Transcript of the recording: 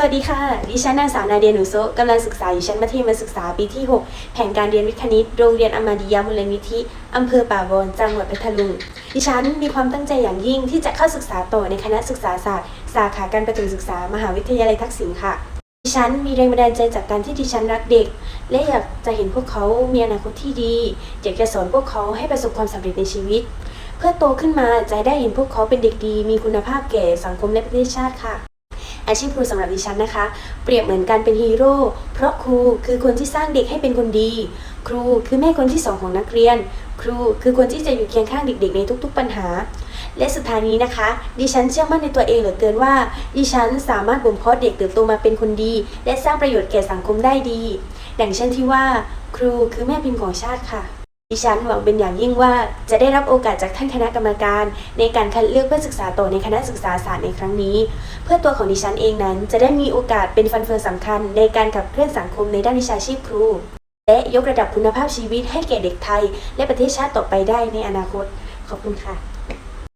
สวัสดีค่ะ ดิฉันนางสาวนาเดียหนูโซะกำลังศึกษาอยู่ชั้นมัธยมศึกษาปีที่ 6 แผนการเรียนวิทย์คณิต โรงเรียนอมาดิยามูลนิธิอำเภอป่าบอนจังหวัดพัทลุง ดิฉันมีความตั้งใจอย่างยิ่งที่จะเข้าศึกษาต่อในคณะศึกษาศาสตร์ สาขาการประถมศึกษามหาวิทยาลัยทักษิณค่ะ ดิฉันมีแรงบันดาลใจจากการที่ดิฉันรักเด็ก และอยากจะเห็นพวกเขามีอนาคตที่ดี อยากจะสอนพวกเขาให้ประสบความสำเร็จในชีวิต เพื่อโตขึ้นมาจะได้เห็นพวกเขาเป็นเด็กดี มีคุณภาพแก่สังคมและประเทศชาติค่ะ อาชีพครูสำหรับดิฉันนะคะ เปรียบเหมือนการเป็นฮีโร่เพราะครูคือคนที่สร้างเด็กให้เป็นคนดี ครูคือแม่คนที่สองของนักเรียน ครูคือคนที่จะอยู่เคียงข้างเด็กๆ ในทุกๆปัญหา และสุดท้ายนี้นะคะ ดิฉันเชื่อมั่นในตัวเองเหลือเกินว่า ดิฉันสามารถบ่มเพาะเด็กเติบโตมาเป็นคนดี และสร้างประโยชน์แก่สังคมได้ดี ดังเช่นที่ว่า ครูคือแม่พิมพ์ของชาติค่ะ ดิฉันหวังเป็นอย่างยิ่งว่าจะได้รับโอกาสจากท่านคณะกรรมการ ในการคัดเลือกเพื่อศึกษาต่อในคณะศึกษาศาสตร์ในครั้งนี้ เพื่อตัวของดิฉันเองนั้น จะได้มีโอกาสเป็นฟันเฟืองสำคัญ ในการขับเคลื่อนสังคมในด้านวิชาชีพครู และยกระดับคุณภาพชีวิตให้แก่เด็กไทย และประเทศชาติต่อไปได้ในอนาคต ขอบคุณค่ะ